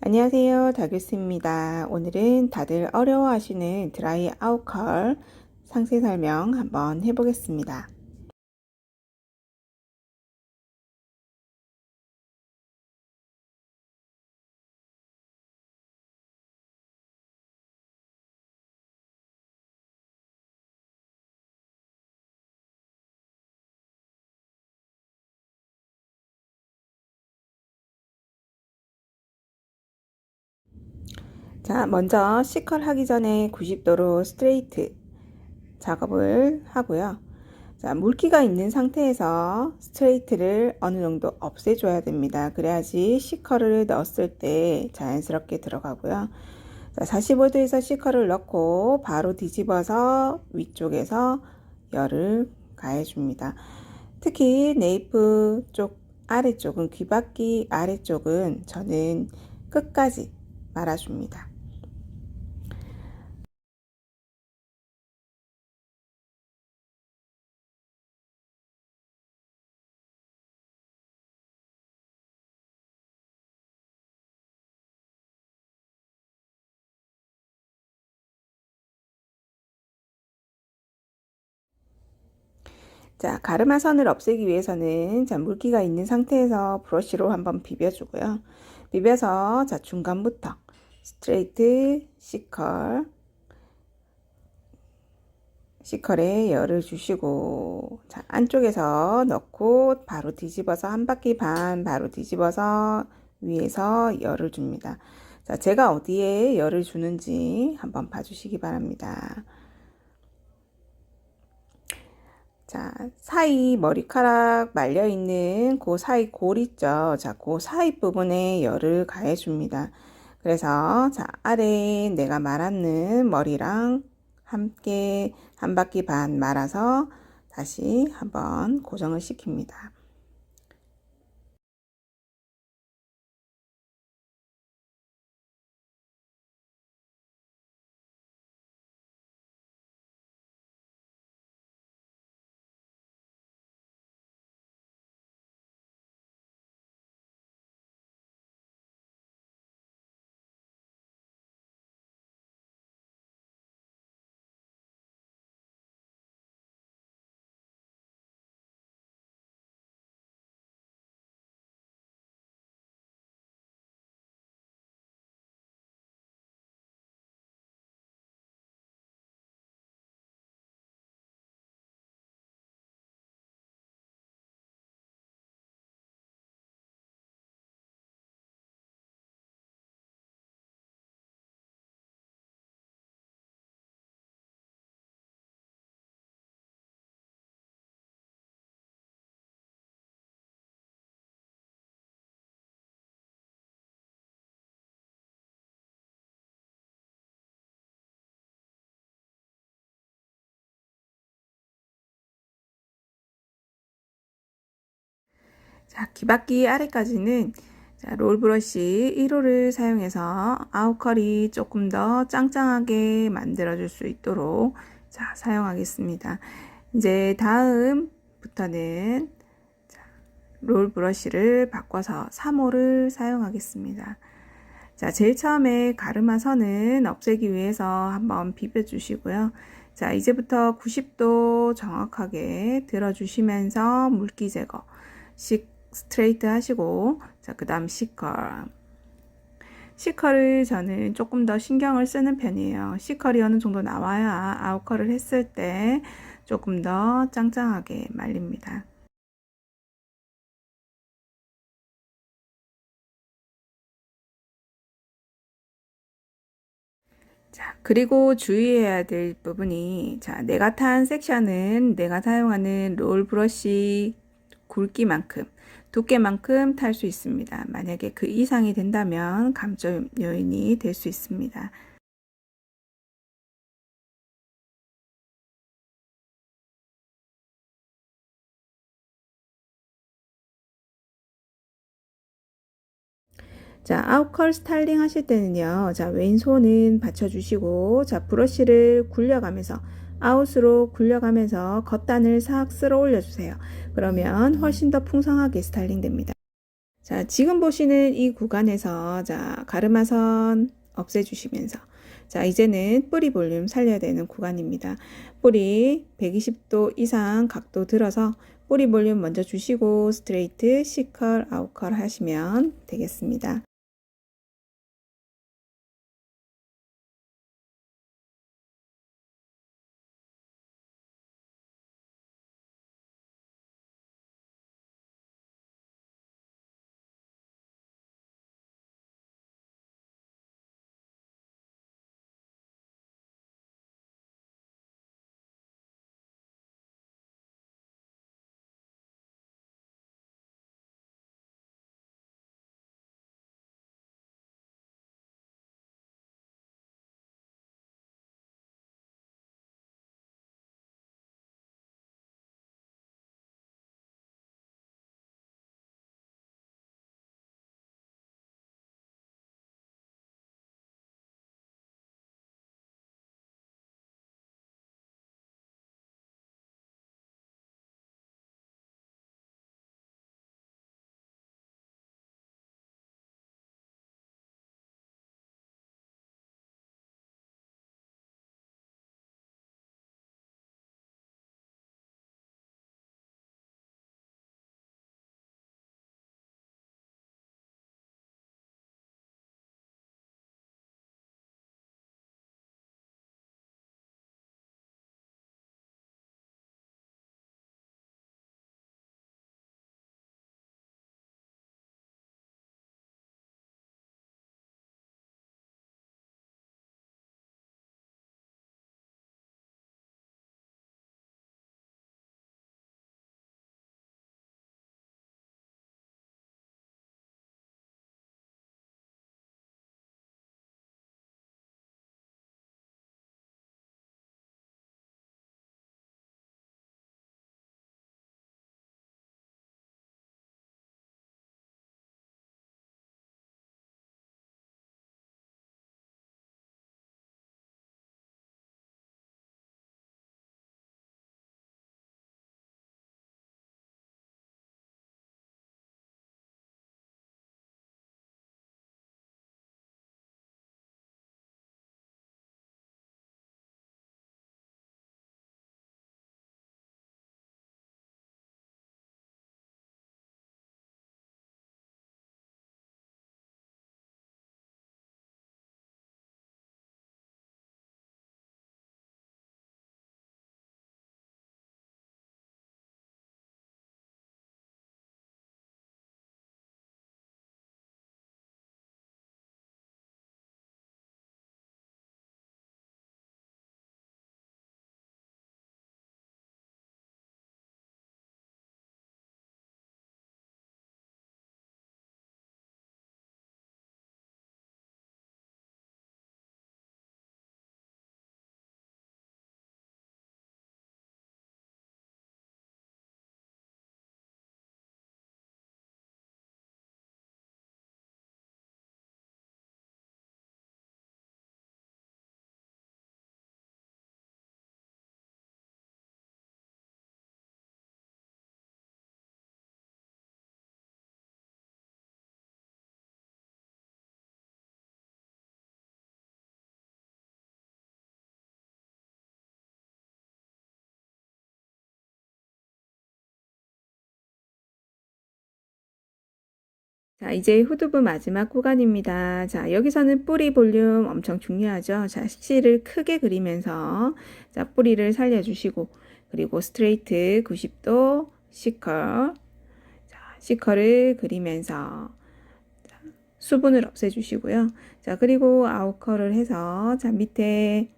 안녕하세요. 다교스입니다. 오늘은 다들 어려워하시는 드라이 아웃컬 상세 설명 한번 해보겠습니다. 자, 먼저 C컬 하기 전에 90도로 스트레이트 작업을 하고요. 자, 물기가 있는 상태에서 스트레이트를 어느 정도 없애줘야 됩니다. 그래야지 C컬을 넣었을 때 자연스럽게 들어가고요. 자, 45도에서 C컬을 넣고 바로 뒤집어서 위쪽에서 열을 가해줍니다. 특히 네이프 쪽 아래쪽은 귀바퀴 아래쪽은 저는 끝까지 말아줍니다. 자, 가르마 선을 없애기 위해서는 자, 물기가 있는 상태에서 브러쉬로 한번 비벼주고요. 비벼서 자, 중간부터 스트레이트 C컬 C컬에 열을 주시고 자, 안쪽에서 넣고 바로 뒤집어서 한 바퀴 반 바로 뒤집어서 위에서 열을 줍니다. 자, 제가 어디에 열을 주는지 한번 봐주시기 바랍니다. 자, 사이 머리카락 말려 있는 그 사이 골 있죠. 자, 그 사이 부분에 열을 가해 줍니다. 그래서 자, 아래 내가 말았는 머리랑 함께 한 바퀴 반 말아서 다시 한번 고정을 시킵니다. 자, 귀바퀴 아래까지는 자, 롤 브러쉬 1호를 사용해서 아웃컬이 조금 더 짱짱하게 만들어 줄 수 있도록 자, 사용하겠습니다. 이제 다음부터는 자, 롤 브러쉬를 바꿔서 3호를 사용하겠습니다. 자, 제일 처음에 가르마 선은 없애기 위해서 한번 비벼 주시고요. 자, 이제부터 90도 정확하게 들어주시면서 물기 제거, 식 스트레이트 하시고 자 그 다음 C컬. C컬을 저는 조금 더 신경을 쓰는 편이에요. C컬이 어느 정도 나와야 아웃컬을 했을 때 조금 더 짱짱하게 말립니다. 자, 그리고 주의해야 될 부분이, 자, 내가 탄 섹션은 내가 사용하는 롤 브러쉬 굵기만큼 두께만큼 탈 수 있습니다. 만약에 그 이상이 된다면 감점 요인이 될 수 있습니다. 자, 아웃컬 스타일링 하실 때는요. 자, 왼손은 받쳐주시고, 자, 브러쉬를 굴려가면서 아웃으로 굴려가면서 겉단을 싹 쓸어 올려주세요. 그러면 훨씬 더 풍성하게 스타일링 됩니다. 자, 지금 보시는 이 구간에서 자, 가르마선 없애주시면서 자, 이제는 뿌리 볼륨 살려야 되는 구간입니다. 뿌리 120도 이상 각도 들어서 뿌리 볼륨 먼저 주시고 스트레이트, C컬, 아웃컬 하시면 되겠습니다. 자, 이제 후두부 마지막 구간입니다. 자, 여기서는 뿌리 볼륨 엄청 중요하죠. 자, 실을 크게 그리면서 자, 뿌리를 살려주시고 그리고 스트레이트 90도 C컬 자, C컬을 그리면서 자, 수분을 없애주시고요. 자, 그리고 아웃컬을 해서 자, 밑에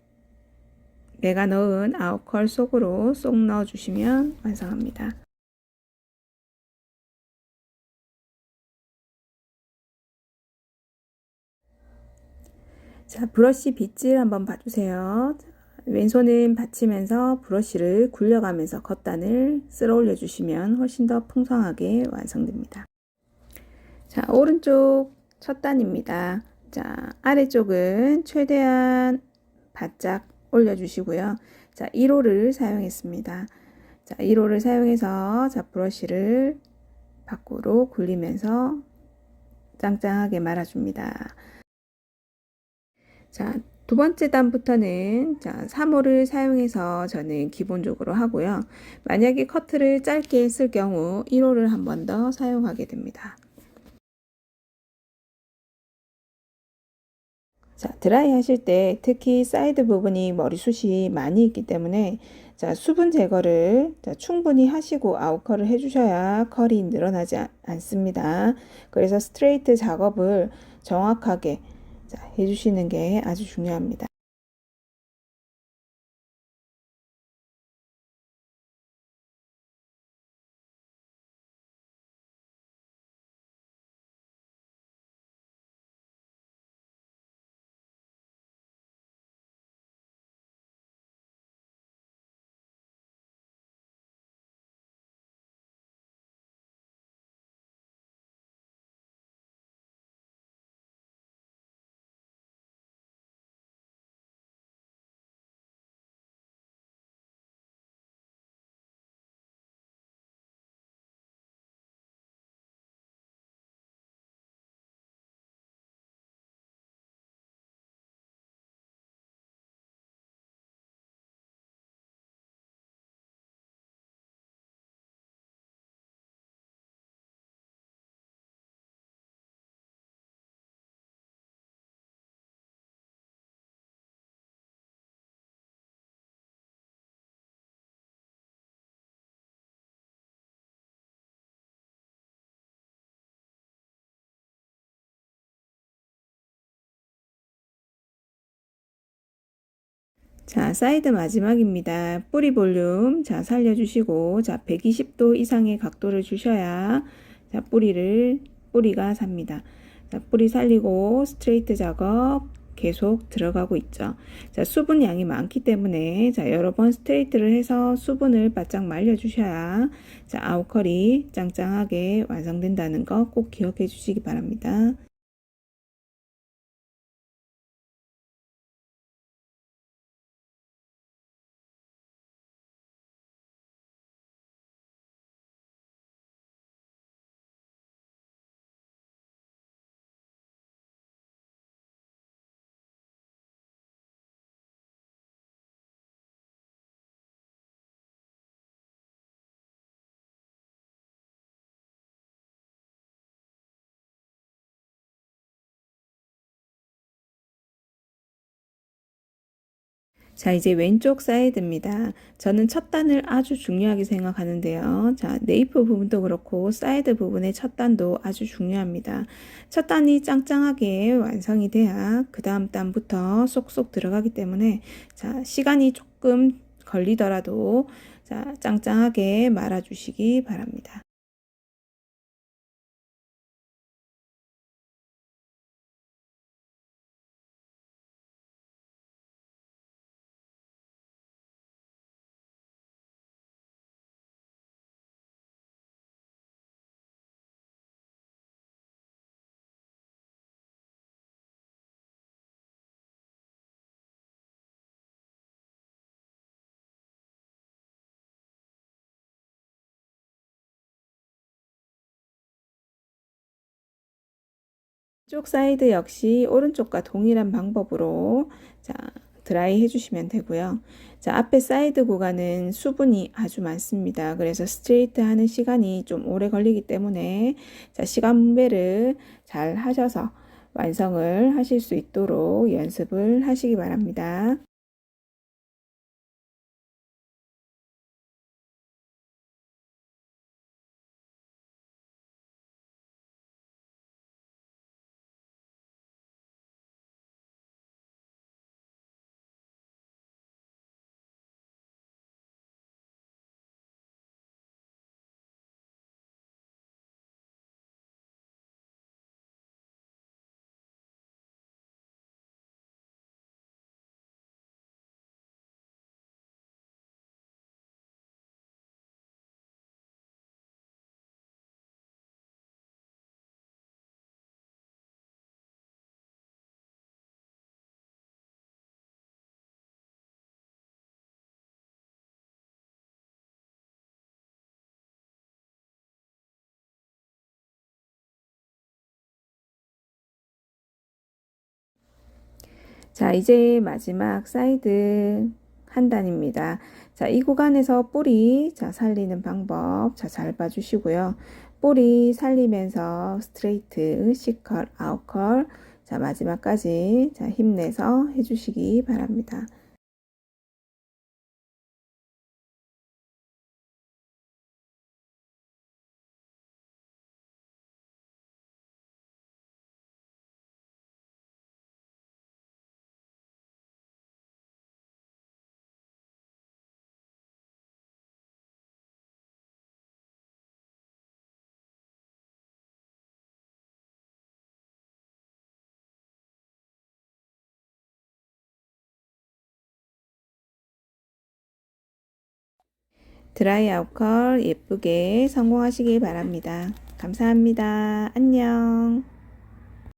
내가 넣은 아웃컬 속으로 쏙 넣어주시면 완성합니다. 자, 브러쉬 빗질 한번 봐주세요. 왼손은 받치면서 브러쉬를 굴려가면서 겉단을 쓸어 올려주시면 훨씬 더 풍성하게 완성됩니다. 자, 오른쪽 첫 단입니다. 자, 아래쪽은 최대한 바짝 올려주시고요. 자, 1호를 사용했습니다. 자, 1호를 사용해서 자, 브러쉬를 밖으로 굴리면서 짱짱하게 말아줍니다. 자, 두 번째 단부터는 자, 3호를 사용해서 저는 기본적으로 하고요. 만약에 커트를 짧게 쓸 경우 1호를 한 번 더 사용하게 됩니다. 자, 드라이 하실 때 특히 사이드 부분이 머리숱이 많이 있기 때문에 자, 수분 제거를 자, 충분히 하시고 아웃컬을 해주셔야 컬이 늘어나지 않습니다. 그래서 스트레이트 작업을 정확하게 자, 해주시는 게 아주 중요합니다. 자, 사이드 마지막입니다. 뿌리 볼륨, 자, 살려주시고, 자, 120도 이상의 각도를 주셔야, 자, 뿌리를, 뿌리가 삽니다. 자, 뿌리 살리고, 스트레이트 작업 계속 들어가고 있죠. 자, 수분 양이 많기 때문에, 자, 여러 번 스트레이트를 해서 수분을 바짝 말려주셔야, 자, 아웃컬이 짱짱하게 완성된다는 거 꼭 기억해 주시기 바랍니다. 자, 이제 왼쪽 사이드입니다. 저는 첫 단을 아주 중요하게 생각하는데요. 자, 네이프 부분도 그렇고 사이드 부분의 첫 단도 아주 중요합니다. 첫 단이 짱짱하게 완성이 돼야 그 다음 단부터 쏙쏙 들어가기 때문에 자, 시간이 조금 걸리더라도 자, 짱짱하게 말아주시기 바랍니다. 쪽 사이드 역시 오른쪽과 동일한 방법으로 자, 드라이 해주시면 되고요. 자, 앞에 사이드 구간은 수분이 아주 많습니다. 그래서 스트레이트 하는 시간이 좀 오래 걸리기 때문에 자, 시간 분배를 잘 하셔서 완성을 하실 수 있도록 연습을 하시기 바랍니다. 자, 이제 마지막 사이드 한 단입니다. 자, 이 구간에서 뿌리 자, 살리는 방법 자, 잘 봐주시고요. 뿌리 살리면서 스트레이트, C컬, 아웃컬 자, 마지막까지 자, 힘내서 해주시기 바랍니다. 드라이 아웃컬 예쁘게 성공하시길 바랍니다. 감사합니다. 안녕.